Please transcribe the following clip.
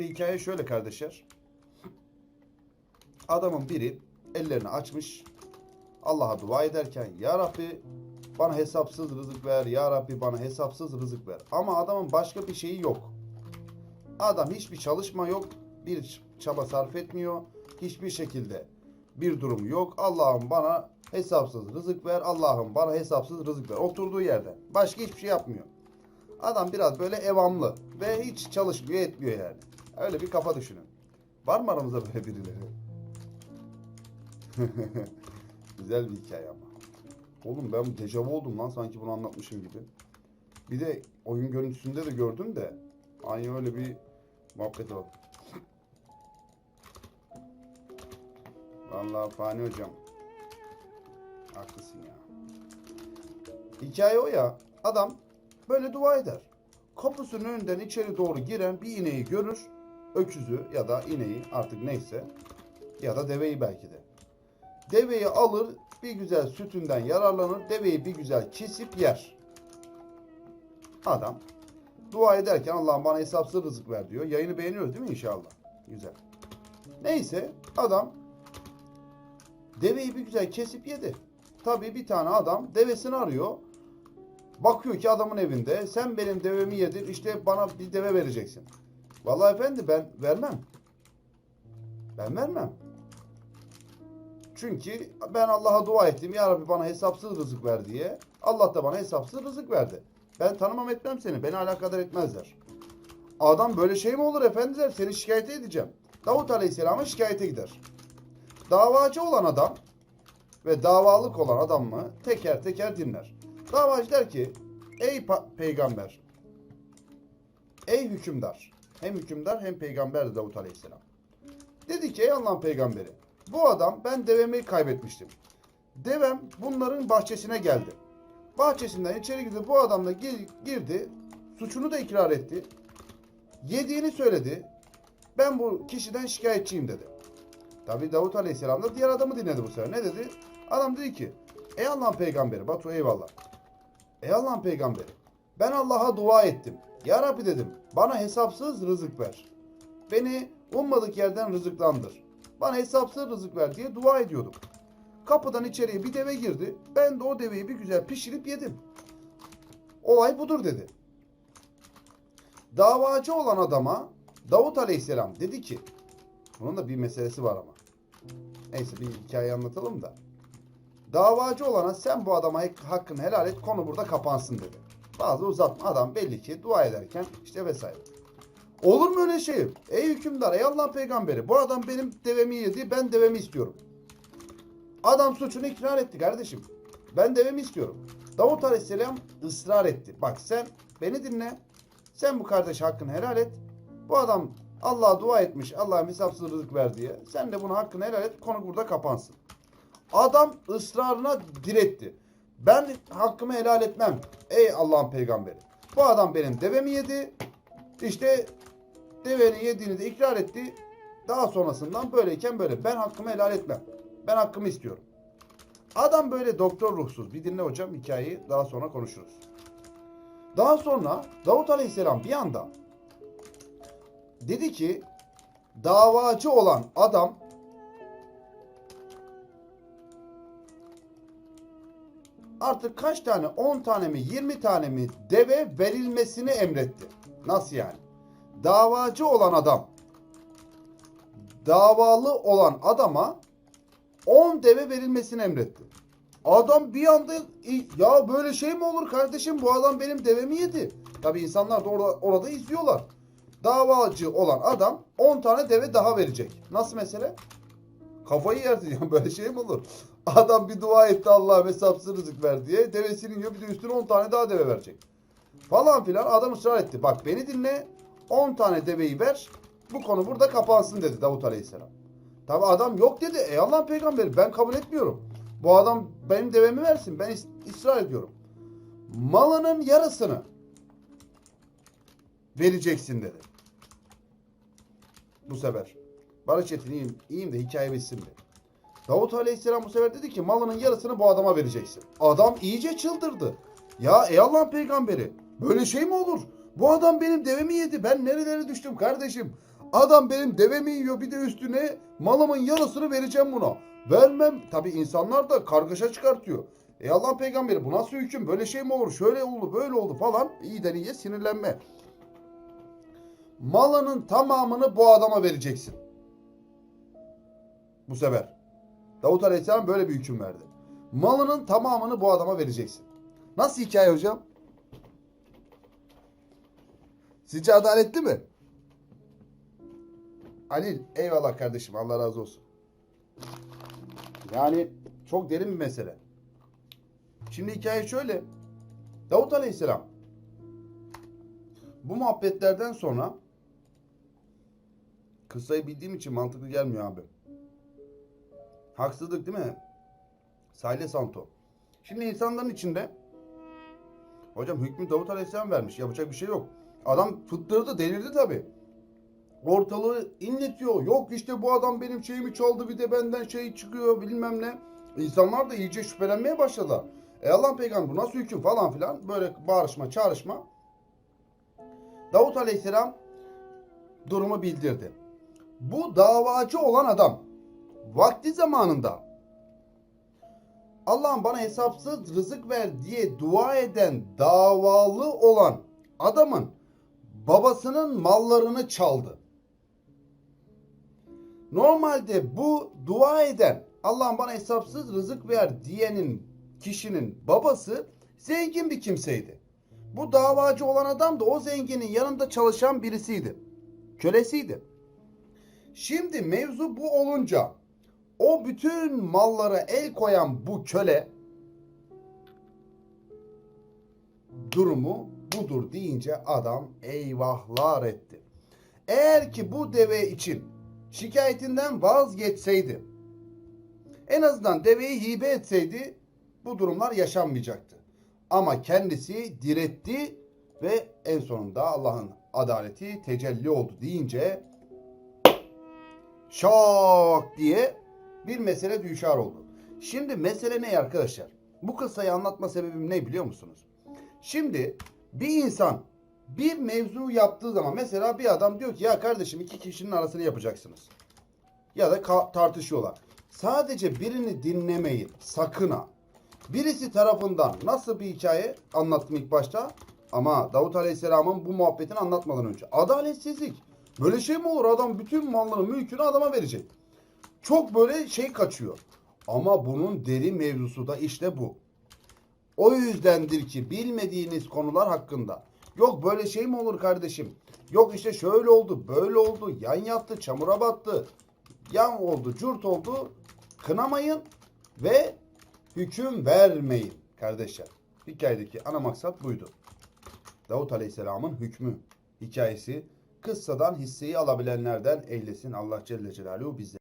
Şimdi hikaye şöyle kardeşler. Adamın biri ellerini açmış. Allah'a dua ederken Ya Rabbi bana hesapsız rızık ver. Ya Rabbi bana hesapsız rızık ver. Ama adamın başka bir şeyi yok. Adam hiçbir çalışma yok. Bir çaba sarf etmiyor. Hiçbir şekilde bir durum yok. Allah'ım bana hesapsız rızık ver. Allah'ım bana hesapsız rızık ver. Oturduğu yerde. Başka hiçbir şey yapmıyor. Adam biraz böyle evamlı ve hiç çalışmıyor etmiyor yani. Öyle bir kafa düşünün. Var mı aramızda böyle birileri? Güzel bir hikaye ama. Oğlum ben dejavu oldum lan sanki bunu anlatmışım gibi. Bir de oyun görüntüsünde de gördüm de aynı öyle bir muhabbet var. Vallahi Fani hocam. Haklısın ya. Hikaye o ya. Adam böyle dua eder. Kapısının önünden içeri doğru giren bir ineği görür. Öküzü ya da ineği artık neyse. Ya da deveyi belki de. Deveyi alır bir güzel sütünden yararlanır. Deveyi bir güzel kesip yer. Adam dua ederken Allah'ım bana hesapsız rızık ver diyor. Yayını beğeniyoruz değil mi inşallah? Güzel. Neyse adam deveyi bir güzel kesip yedi. Tabii bir tane adam devesini arıyor. Bakıyor ki adamın evinde sen benim devemi yedin işte bana bir deve vereceksin. Vallahi efendi ben vermem. Ben vermem. Çünkü ben Allah'a dua ettim. Ya Rabbi bana hesapsız rızık ver diye. Allah da bana hesapsız rızık verdi. Ben tanımam etmem seni. Beni alakadar etmezler. Adam böyle şey mi olur efendiler? Seni şikayet edeceğim. Davut Aleyhisselam'a şikayete gider. Davacı olan adam ve davalık olan adam mı teker teker dinler. Davacı der ki ey peygamber ey hükümdar hem hükümdar hem peygamber Davut Aleyhisselam. Dedi ki ey Allah'ın peygamberi bu adam ben devemi kaybetmiştim. Devem bunların bahçesine geldi. Bahçesinden içeri girdi. Bu adam da gir- girdi. Suçunu da ikrar etti. Yediğini söyledi. Ben bu kişiden şikayetçiyim dedi. Tabi Davut Aleyhisselam da diğer adamı dinledi bu sefer. Ne dedi? Adam dedi ki Ey Allah'ın peygamberi Batu eyvallah. Ey Allah'ın peygamberi ben Allah'a dua ettim. Ya Rabbi dedim bana hesapsız rızık ver. Beni ummadık yerden rızıklandır. Bana hesapsız rızık ver diye dua ediyordum. Kapıdan içeriye bir deve girdi. Ben de o deveyi bir güzel pişirip yedim. Olay budur dedi. Davacı olan adama Davut Aleyhisselam dedi ki bunun da bir meselesi var ama. Neyse bir hikaye anlatalım da. Davacı olana sen bu adama hak- hakkını helal et konu burada kapansın dedi. Bazı uzatma adam belli ki dua ederken işte vesaire. Olur mu öyle şey? Ey hükümdar, ey Allah'ın peygamberi bu adam benim devemi yedi ben devemi istiyorum. Adam suçunu ikrar etti kardeşim. Ben devemi istiyorum. Davut Aleyhisselam ısrar etti. Bak sen beni dinle. Sen bu kardeş hakkını helal et. Bu adam Allah'a dua etmiş. Allah'a hesapsız rızık ver diye. Sen de bunu hakkını helal et. Konu burada kapansın. Adam ısrarına diretti. Ben hakkımı helal etmem. Ey Allah'ın peygamberi. Bu adam benim devemi yedi. İşte deveni yediğini de ikrar etti. Daha sonrasından böyleyken böyle. Ben hakkımı helal etmem. Ben hakkımı istiyorum. Adam böyle doktor ruhsuz. Bir dinle hocam hikayeyi daha sonra konuşuruz. Daha sonra Davut Aleyhisselam bir anda dedi ki davacı olan adam artık kaç tane 10 tane mi 20 tane mi deve verilmesini emretti. Nasıl yani? Davacı olan adam davalı olan adama 10 deve verilmesini emretti. Adam bir anda ya böyle şey mi olur kardeşim bu adam benim devemi yedi. Tabi insanlar da orada, orada izliyorlar. Davacı olan adam 10 tane deve daha verecek. Nasıl mesele? Kafayı yersin ya böyle şey mi olur? Adam bir dua etti Allah'a hesapsız rızık ver diye. Devesini yiyor bir de üstüne 10 tane daha deve verecek. Falan filan adam ısrar etti. Bak beni dinle 10 tane deveyi ver. Bu konu burada kapansın dedi Davut Aleyhisselam. Tabi adam yok dedi. Ey Allah'ın peygamberi ben kabul etmiyorum. Bu adam benim devemi versin. Ben ısrar ediyorum. Malının yarısını vereceksin dedi. Bu sefer. Barış Çetin iyiyim, iyiyim de hikaye bitsin de. Davut Aleyhisselam bu sefer dedi ki malının yarısını bu adama vereceksin. Adam iyice çıldırdı. Ya ey Allah'ın peygamberi böyle şey mi olur? Bu adam benim devemi yedi. Ben nerelere düştüm kardeşim? Adam benim devemi yiyor bir de üstüne malımın yarısını vereceğim buna. Vermem. Tabi insanlar da kargaşa çıkartıyor. E Allah peygamberi bu nasıl hüküm? Böyle şey mi olur? Şöyle oldu böyle oldu falan. İyiden iyiye sinirlenme. Malının tamamını bu adama vereceksin. Bu sefer. Davut Aleyhisselam böyle bir hüküm verdi. Malının tamamını bu adama vereceksin. Nasıl hikaye hocam? Sizce adaletli mi? Halil eyvallah kardeşim Allah razı olsun. Yani çok derin bir mesele. Şimdi hikaye şöyle. Davut Aleyhisselam bu muhabbetlerden sonra kıssayı bildiğim için mantıklı gelmiyor abi. Haksızlık değil mi? Sahile Santo. Şimdi insanların içinde hocam hükmü Davut Aleyhisselam vermiş. Yapacak bir şey yok. Adam fıttırdı, delirdi tabi. Ortalığı inletiyor. Yok işte bu adam benim şeyimi çaldı bir de benden şey çıkıyor bilmem ne. İnsanlar da iyice şüphelenmeye başladılar. E Allah peygamber bu nasıl hüküm falan filan böyle bağırışma çağrışma. Davut Aleyhisselam durumu bildirdi. Bu davacı olan adam vakti zamanında Allah'ım bana hesapsız rızık ver diye dua eden davalı olan adamın babasının mallarını çaldı. Normalde bu dua eden Allah'ım bana hesapsız rızık ver diyenin kişinin babası zengin bir kimseydi. Bu davacı olan adam da o zenginin yanında çalışan birisiydi. Kölesiydi. Şimdi mevzu bu olunca o bütün mallara el koyan bu köle durumu budur deyince adam eyvahlar etti. Eğer ki bu deve için şikayetinden vazgeçseydi en azından deveyi hibe etseydi bu durumlar yaşanmayacaktı. Ama kendisi diretti ve en sonunda Allah'ın adaleti tecelli oldu deyince şak diye bir mesele düşar oldu. Şimdi mesele ne arkadaşlar? Bu kıssayı anlatma sebebim ne biliyor musunuz? Şimdi bir insan bir mevzu yaptığı zaman mesela bir adam diyor ki ya kardeşim iki kişinin arasını yapacaksınız. Ya da tartışıyorlar. Sadece birini dinlemeyin sakın ha. Birisi tarafından nasıl bir hikaye anlattım ilk başta ama Davut Aleyhisselam'ın bu muhabbetini anlatmadan önce. Adaletsizlik. Böyle şey mi olur? Adam bütün malını, mülkünü adama verecek. Çok böyle şey kaçıyor. Ama bunun deri mevzusu da işte bu. O yüzdendir ki bilmediğiniz konular hakkında. Yok böyle şey mi olur kardeşim? Yok işte şöyle oldu, böyle oldu, yan yattı, çamura battı, yan oldu, curt oldu. Kınamayın ve hüküm vermeyin kardeşler. Hikayedeki ana maksat buydu. Davut Aleyhisselam'ın hükmü hikayesi kıssadan hisseyi alabilenlerden eylesin Allah Celle Celaluhu bizleri.